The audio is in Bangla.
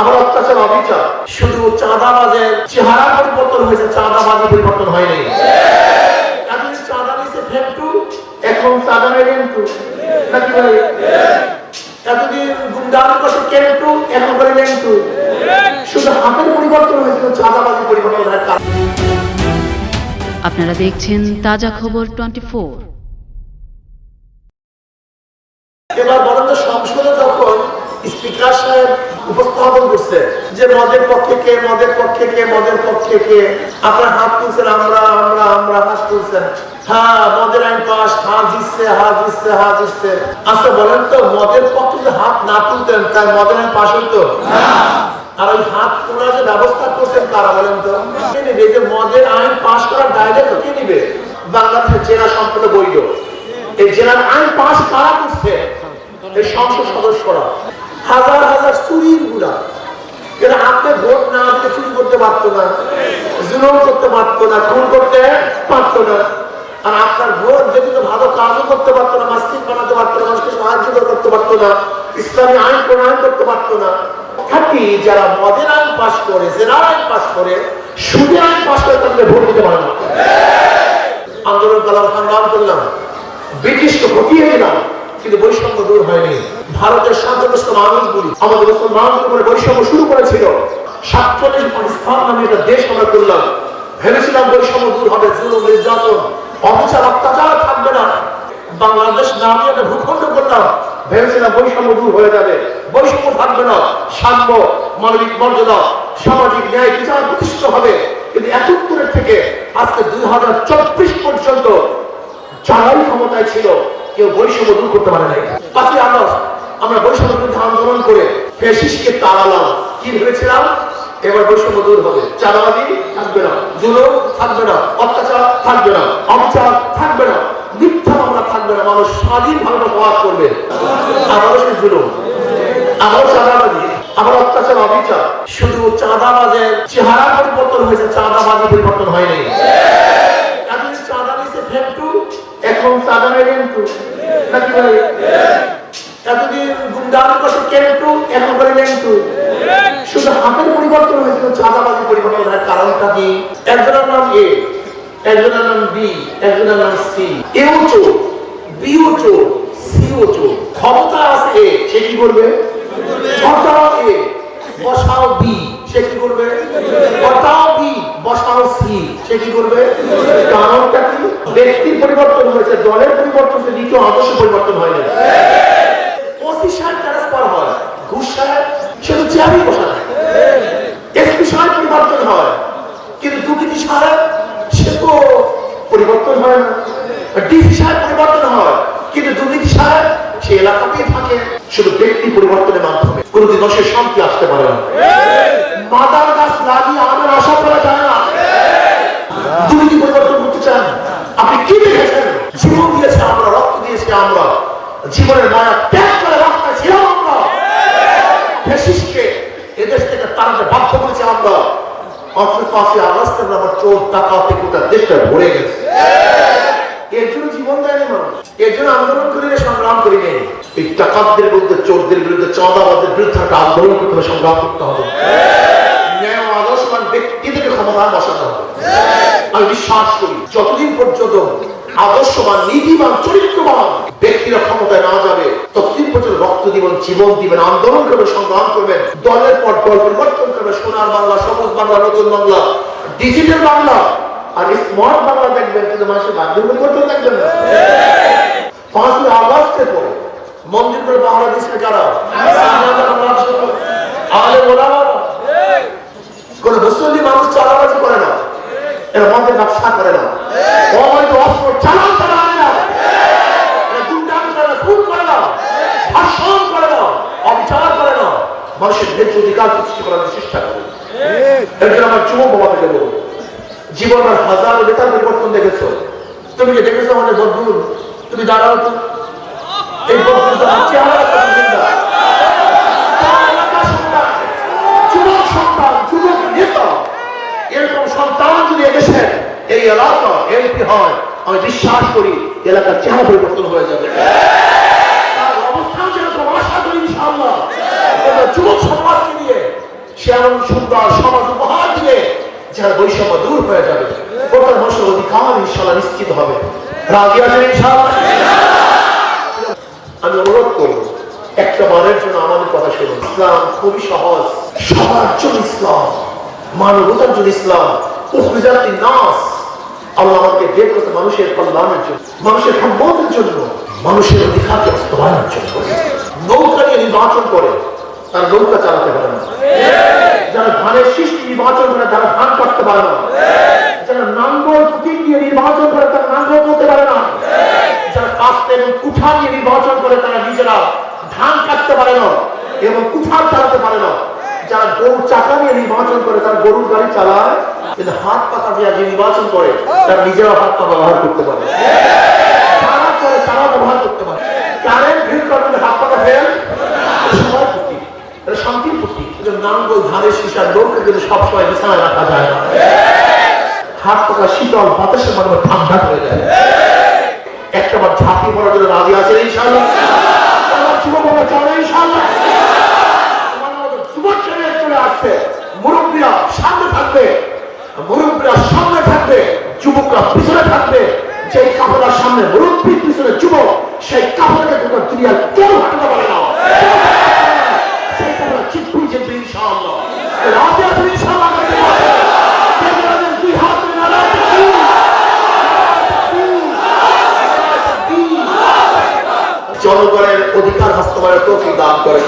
আমার অত্যাচার অবিচার। শুধু চাঁদাবাজের চেহারা পরিবর্তন হয়েছে চাঁদাবাজি পরিবর্তন হয়নি চাঁদা এখন চাঁদা নেই রেন্টু নাকি ভাই? এতদিন গুন্ডামি করছে কেন্টু এখন করে শুধু হাতের পরিবর্তন হয়েছিল চাঁদাবাজি পরিবর্তন হয় আপনারা দেখছেন তাজা খবর টোয়েন্টি ফোর। এবার তো সংসদে যখন স্পিকার সাহেব উপস্থাপন করছে যে মদের পক্ষে কে, মদের পক্ষে কে, মদের পক্ষে কে? আপনার হাত তুলছেন, আমরা আমরা আমরা হাত তুলছেন। হ্যাঁ মদের আইন দিচ্ছে আচ্ছা বলেন তো, মদের পক্ষে যদি হাত না তুলতেন মদের আইন পাস হইতো? আর ওই হাত যে ব্যবস্থা করছেন তারা, বলেন তো, কে নিবে? যে মদের আইন পাস করার দায়িত্ব কে নিবে? বাংলাদেশের জেলা সম্পূর্ণ বৈধ এই জেলার আইন পাস কারা করছে? এই সংসদ সদস্যরা। হাজার হাজার চুরির গুড়া এরা আপনি ভোট না দিলে চুরি করতে পারতো না, জুলুম করতে পারতো না, খুন করতে পারতো না। আর আপনার ভোট যদি ভালো কাজও করতে পারতো না মাস্তিক বানাতে পারতো না, মানুষকে সাহায্য করতে পারতো না, ইসলামী আইন প্রণয়ন করতে পারতো না থাকি যারা মদের আইন পাশ করে, জেনার আইন পাশ করে, সুদের আইন পাশ করে তাদের ভোট দিতে পারে না। আন্দোলন করলাম সংগ্রাম করলাম, ব্রিটিশকে হটিয়ে দিলাম, কিন্তু বৈষম্য দূর হয়নি। ভারতের সাতগ্রস্ত মানুষগুলি, আমাদের মুসলমানদের উপরে বৈষম্য শুরু করেছিল। সাতচল্লিশ পাকিস্তান নামে একটা দেশ আমরা করলাম। ভেবেছিলাম বৈষম্য দূর হবে, জুলুম, নির্যাতন, অবিচার, অত্যাচার থাকবে না। বাংলাদেশ নামে একটা ভূখণ্ড করলাম। ভেবেছিলাম বৈষম্য দূর হয়ে যাবে। বৈষম্য থাকবে না। সাম্য, মানবিক মর্যাদা, সামাজিক ন্যায় বিচার প্রতিষ্ঠিত হবে। কিন্তু একাত্তরের থেকে আজকে দুই হাজার চব্বিশ পর্যন্ত যারাই ক্ষমতায় ছিল, কেউ বৈষম্য দূর করতে পারে নাই। পাঁচই আগস্ট আমরা বৈষম্য বিরুদ্ধে আন্দোলন করে ফেসিসকে তাড়ালাম। কি ভেবেছিলাম? এবার বৈষম্য দূর হবে। চাঁদাবাজি থাকবে না, জুলুম থাকবে না, অত্যাচার থাকবে না, অবিচার থাকবে না, মিথ্যা মামলা থাকবে না, মানুষ স্বাধীনভাবে বসবাস করবে। আবারও সেই জুলুম আবারও চাঁদাবাজি, আবার অত্যাচার, অবিচার। শুধু চাঁদাবাজের চেহারা পরিবর্তন হয়েছে, চাঁদাবাজি পরিবর্তন হয়নি। এখন চাঁদা নেই রেন্টু। নাকি ভাই? পরিবর্তন কারণটা কি? ব্যক্তির পরিবর্তন হয়েছে দলের পরিবর্তন হয়েছে দ্বিতীয় আদর্শ পরিবর্তন হয় না ওসি সাহেব ট্রান্সফার হয় পরিবর্তন হয়, কিন্তু সে তো পরিবর্তন হয় না। আশা না। পরিবর্তন করতে চান, আপনি কি জীবন দিয়েছে আমরা, রক্ত আমরা। জীবনের মায়া ত্যাগ করে রাস্তায় ছিলাম আমরা ফেসিসকে এদেশ থেকে তাড়াতে বাধ্য করেছি আমরা। সংগ্রাম করতে হবে বসাতে আমি বিশ্বাস করি, যতদিন পর্যন্ত আদর্শবান, নীতিবান, চরিত্রবান ব্যক্তিরা ক্ষমতায় না যাবে পর্যন্ত রক্ত দিবেন, জীবন দিবেন, আন্দোলন করবেন, সংগ্রাম করবেন। দলের পর দল পরিবর্তন করবে সোনার বাংলা, সবুজ বাংলা, নতুন বাংলা। ডিজিটাল বাংলা। আর স্মার্ট বাংলা দেখবেন, কিন্তু মানুষের বাধ্যম পরিবর্তন দেখবেন না। পাঁচই আগস্টের পরে মন্দির করে দিচ্ছে কারা? কোন মুসলিম মানুষ চালাবাজি করে না। এরা মদের ব্যবসা করে না। অবৈধ অস্ত্র চালান তারা আনে না এরা গুন্ডামি করে না খুন করে না ধর্ষণ করে না অবিচার করে না মানুষের ন্যায্য অধিকার প্রতিষ্ঠা করার চেষ্টা করে। এর জন্য আমার যুবক বাবাকে বলব জীবনের হাজার বেতার পরিবর্তন দেখেছ। তুমি যে দেখেছ আমাদের বন্ধু তুমি দাঁড়াও তো। এই বন্ধু চেহারা সন্তান, যুবক সন্তান যুবক নেতা। এরকম সন্তান যদি এই এলাকা এমপি হয় আমি বিশ্বাস করি এলাকার চেহারা পরিবর্তন হয়ে যাবে। সে সুন্দর সমাজ উপহার বৈষম্য দূর হয়ে যাবে। মানুষের অধিকার ইনশাল্লাহ নিশ্চিত হবে। রাজি আছেন আমি অনুরোধ করব, একটা বারের জন্য আমাদের কথা শুনুন। ইসলাম খুবই সহজ। সবার জন্য ইসলাম, মানবতার জন্য ইসলাম নাস আল্লাহ আমাকে বের করেছে মানুষের কল্যাণের জন্য, মানুষের সম্পদের জন্য, মানুষের অধিকারকে বাস্তবায়নের জন্য। নৌকা নিয়ে নির্বাচন করে তার নৌকা চালাতে পারে না। যারা ধানের সৃষ্টি নির্বাচন করে তারা ধান কাটতে পারে না। যারা নাঙ্গল প্রতীক দিয়ে নির্বাচন করে তারা নাঙ্গল করতে পারে না। যারা কাস্তে এবং কুঠা নিয়ে নির্বাচন করে তারা নিজেরা ধান কাটতে পারে না এবং কুঠার চালাতে পারে না। যারা গরু চাকা নিয়ে নির্বাচন করে তারা গরুর গাড়ি চালায়, কিন্তু হাত পাতা দিয়ে যে নির্বাচন করে, তারা নিজেরা হাত পা ব্যবহার করতে পারে। তারা করে তারা ব্যবহার করতে পারে। কারেন্ট ভিড় করবে হাত পাতা ফেল সবার প্রতি এটা শান্তির নাঙ্গল ধানের শীষার লোককে কিন্তু সবসময় বিছানায় রাখা যায় না। হাত পাতা শীতল বাতাসের মাধ্যমে ঠান্ডা করে দেয়। একটা বার ঝাঁপি পড়ার জন্য রাজি আছে ইনশাআল্লাহ? আমার আমার যুবক মুরব্বীরা সামনে থাকবে। মুরব্বীরা সামনে থাকবে। যুবকরা পিছনে থাকবে। যেই কাপড়ার সামনে মুরব্বীর পিছনে যুবক, সেই কাপড়কে তোমরা দুনিয়ার কেউ হাঁটাতে জনগণের অধিকার হস্তমানের তৌফিক দান করে।